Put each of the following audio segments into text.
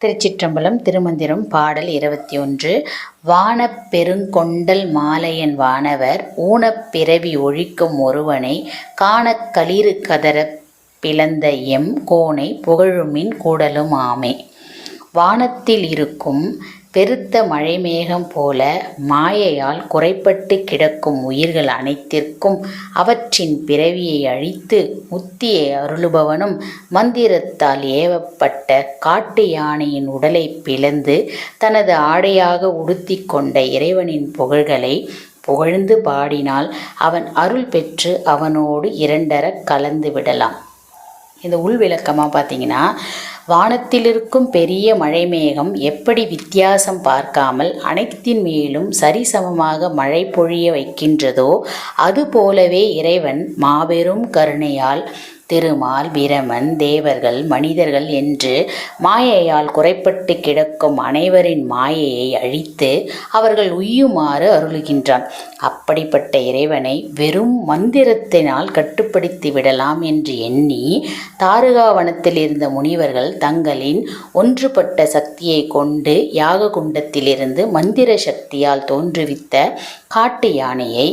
திருச்சிற்றம்பலம் திருமந்திரம் பாடல் இருபத்தி ஒன்று வானப்பெருங்கொண்டல் மாலையன் வானவர் ஊனப் பிறவி ஒழிக்கும் ஒருவனை காணக் களிறு கதற பிளந்த எம் கோனை புகழுமின் கூடலும் ஆமே வானத்தில் இருக்கும் பெருத்த மழைமேகம் போல மாயையால் குறைப்பட்டு கிடக்கும் உயிர்கள் அனைத்திற்கும் அவற்றின் பிறவியை அழித்து முத்தியை அருளுபவனும் மந்திரத்தால் ஏவப்பட்ட காட்டு யானையின் உடலை பிளந்து தனது ஆடையாக உடுத்திக் கொண்ட இறைவனின் புகழ்களை புகழ்ந்து பாடினால் அவன் அருள் பெற்று அவனோடு இரண்டர கலந்து விடலாம். இந்த உள் விளக்கமாக பார்த்தீங்கன்னா வானத்தில் இருக்கும் பெரிய மழைமேகம் எப்படி வித்தியாசம் பார்க்காமல் அனைத்தின் மேலும் சரிசமமாக மழை பொழிய வைக்கின்றதோ அதுபோலவே இறைவன் மாபெரும் கருணையால் திருமால் பிரமன் தேவர்கள் மனிதர்கள் என்று மாயையால் குறைப்பட்டு கிடக்கும் அனைவரின் மாயையை அழித்து அவர்கள் உய்யுமாறு அருளுகின்றான். அப்படிப்பட்ட இறைவனை வெறும் மந்திரத்தினால் கட்டுப்படுத்தி விடலாம் என்று எண்ணி தாருகாவனத்தில் இருந்த முனிவர்கள் தங்களின் ஒன்றுபட்ட சக்தியை கொண்டு யாக குண்டத்திலிருந்து மந்திர சக்தியால் தோன்றுவித்த காட்டு யானையை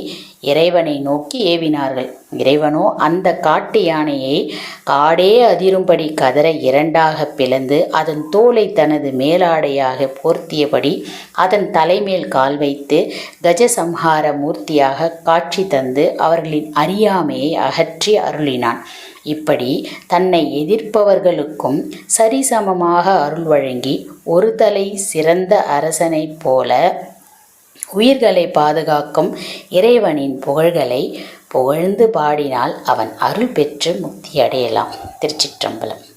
இறைவனை நோக்கி ஏவினார்கள். இறைவனோ அந்த காட்டு யானையை காடே அதிரும்படி கதற இரண்டாக பிளந்து அதன் தோலை தனது மேலாடையாக போர்த்தியபடி அதன் தலைமேல் கால் வைத்து கஜசம்ஹார மூர்த்தியாக காட்சி தந்து அவர்களின் அறியாமையை அகற்றி அருளினான். இப்படி தன்னை எதிர்ப்பவர்களுக்கும் சரிசமமாக அருள் வழங்கி ஒரு தலை சிறந்த அரசனைப் போல உயிர்களை பாதுகாக்கும் இறைவனின் புகழ்களை புகழ்ந்து பாடினால் அவன் அருள் பெற்று முக்தி அடையலாம். திருச்சிற்றம்பலம்.